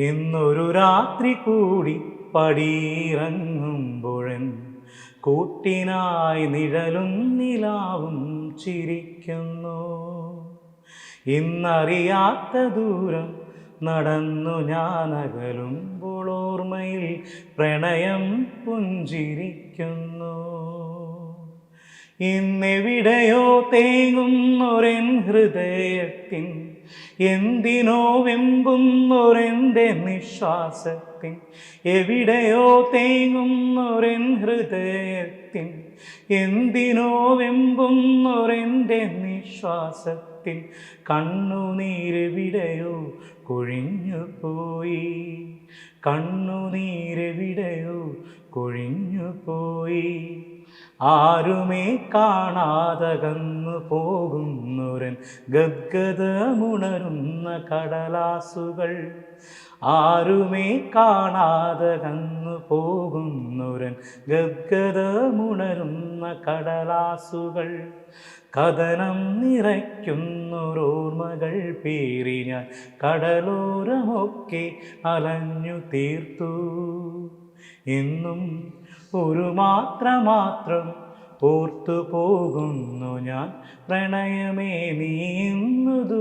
എന്നൊരു രാത്രി കൂടി പടിയിറങ്ങുമ്പോഴൻ കൂട്ടിനായി നിഴലും നിലാവും ചിരിക്കുന്നു. ഇന്നറിയാത്ത ദൂരം നടന്നു ഞാൻ അകലുമ്പോൾ ഓർമ്മയിൽ പ്രണയം പുഞ്ചിരിക്കുന്നു. ഇന്നെവിടെയോ തേങ്ങുന്നൊരെൻ ഹൃദയത്തിൻ എന്തിനോ വെമ്പുന്നൊരെന്റെ നിശ്വാസത്തിൻ എവിടെയോ തേങ്ങുന്നൊരെൻ ഹൃദയത്തിൻ എന്തിനോ വെമ്പുന്നൊരെന്റെ നിശ്വാസത്തിൻ കണ്ണുനീരെവിടെയോ കൊഴിഞ്ഞു പോയി കണ്ണുനീരെവിടെയോ കൊഴിഞ്ഞു പോയി. ആരുമേ കാണാതകന്നു പോകുന്നുരൻ ഗദ്ഗതമുണരുന്ന കടലാസുകൾ. ആരുമേ കാണാതകന്നു പോകുന്നുരൻ ഗദ്ഗതമുണരുന്ന കടലാസുകൾ. കഥനം നിറയ്ക്കുന്നൊരോർമ്മകൾ പേറി ഞാൻ കടലോരമൊക്കെ അലഞ്ഞു തീർത്തു. എന്നും ഒരു മാത്ര മാത്രം ഓർത്തു പോകുന്നു ഞാൻ പ്രണയമേ നീ ഇന്നു ദൂരയല്ല